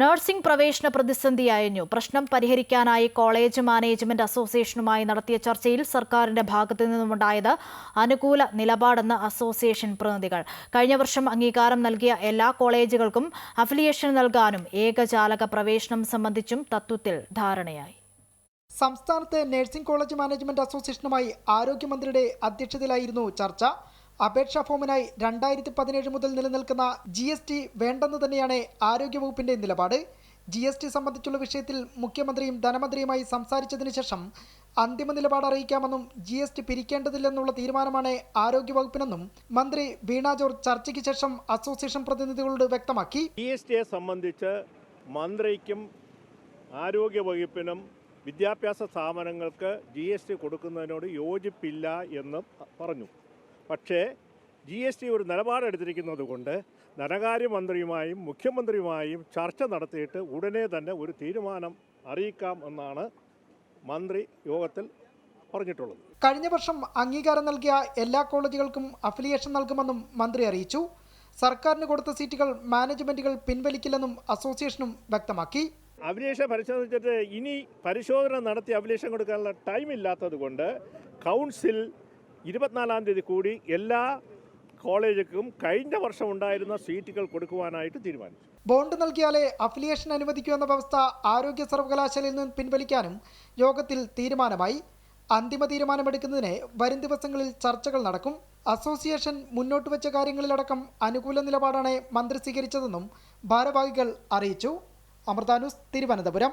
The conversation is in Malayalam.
നഴ്സിംഗ് പ്രവേശന പ്രതിസന്ധി അയഞ്ഞു. പ്രശ്നം പരിഹരിക്കാനായി കോളേജ് മാനേജ്മെന്റ് അസോസിയേഷനുമായി നടത്തിയ ചർച്ചയിൽ സർക്കാരിന്റെ ഭാഗത്തു നിന്നുമുണ്ടായത് അനുകൂല നിലപാടെന്ന് അസോസിയേഷൻ പ്രതിനിധികൾ. കഴിഞ്ഞ വർഷം അംഗീകാരം നൽകിയ എല്ലാ കോളേജുകൾക്കും അഫിലിയേഷൻ നൽകാനും ഏകജാലക പ്രവേശനം സംബന്ധിച്ചും തത്വത്തിൽ ധാരണയായി. സംസ്ഥാനത്തെ നഴ്സിംഗ് കോളേജ് മാനേജ്മെന്റ് അസോസിയേഷനുമായി ആരോഗ്യമന്ത്രിയുടെ അധ്യക്ഷതയിലായിരുന്നു ചർച്ച. അപേക്ഷാ ഫോമിനായി രണ്ടായിരത്തി പതിനേഴ് മുതൽ നിലനിൽക്കുന്ന ജി എസ് ടി വേണ്ടെന്ന് തന്നെയാണ് ആരോഗ്യവകുപ്പിന്റെ നിലപാട്. ജി എസ് ടി സംബന്ധിച്ചുള്ള വിഷയത്തിൽ മുഖ്യമന്ത്രിയും ധനമന്ത്രിയുമായി സംസാരിച്ചതിന് ശേഷം അന്തിമ നിലപാട് അറിയിക്കാമെന്നും ജി എസ് ടി പിരിക്കേണ്ടതില്ലെന്നുള്ള തീരുമാനമാണ് ആരോഗ്യവകുപ്പിനെന്നും മന്ത്രി വീണ ജോർജ് ചർച്ചയ്ക്ക് ശേഷം അസോസിയേഷൻ പ്രതിനിധികളോട് വ്യക്തമാക്കി. ജി എസ് ടിയെ സംബന്ധിച്ച് മന്ത്രിക്കും ആരോഗ്യവകുപ്പിനും വിദ്യാഭ്യാസ സ്ഥാപനങ്ങൾക്ക് ജി എസ് ടി കൊടുക്കുന്നതിനോട് യോജിപ്പില്ല എന്ന് പറഞ്ഞു. പക്ഷേ ജി എസ് ടി ഒരു നിലപാടെടുത്തിരിക്കുന്നത് കൊണ്ട് ധനകാര്യമന്ത്രിയുമായും മുഖ്യമന്ത്രിയുമായും ചർച്ച നടത്തിയിട്ട് ഉടനെ തന്നെ ഒരു തീരുമാനം അറിയിക്കാം എന്നാണ് മന്ത്രി യോഗത്തിൽ പറഞ്ഞിട്ടുള്ളത്. കഴിഞ്ഞ വർഷം അംഗീകാരം നൽകിയ എല്ലാ കോളേജുകൾക്കും അഫിലിയേഷൻ നൽകുമെന്നും മന്ത്രി അറിയിച്ചു. സർക്കാരിന് കൊടുത്ത സീറ്റുകൾ മാനേജ്മെന്റുകൾ പിൻവലിക്കില്ലെന്നും അസോസിയേഷനും വ്യക്തമാക്കി. അഭിലേഷം പരിശോധിച്ചിട്ട് ഇനി പരിശോധന നടത്തി അഭിലേഷം കൊടുക്കാനുള്ള ടൈം ഇല്ലാത്തത് കൊണ്ട് കൗൺസിൽ ഇരുപത്തിനാലാം തീയതി കൂടി എല്ലാ കോളേജുക്കും കഴിഞ്ഞ വർഷം ഉണ്ടായിരുന്ന സീറ്റുകൾ കൊടുക്കുവാനായിട്ട് തീരുമാനിച്ചു. ബോണ്ട് നൽകിയാലേ അഫിലിയേഷൻ അനുവദിക്കൂ എന്ന വ്യവസ്ഥ ആരോഗ്യ സർവകലാശാലയിൽ നിന്ന് പിൻവലിക്കാനും യോഗത്തിൽ തീരുമാനമായി. അന്തിമ തീരുമാനമെടുക്കുന്നതിന് വരും ദിവസങ്ങളിൽ ചർച്ചകൾ നടക്കും. അസോസിയേഷൻ മുന്നോട്ട് വെച്ച കാര്യങ്ങളിലടക്കം അനുകൂല നിലപാടാണ് മന്ത്രി സ്വീകരിച്ചതെന്നും ഭാരവാഹികൾ അറിയിച്ചു. അമൃതാനുസ് തിരുവനന്തപുരം.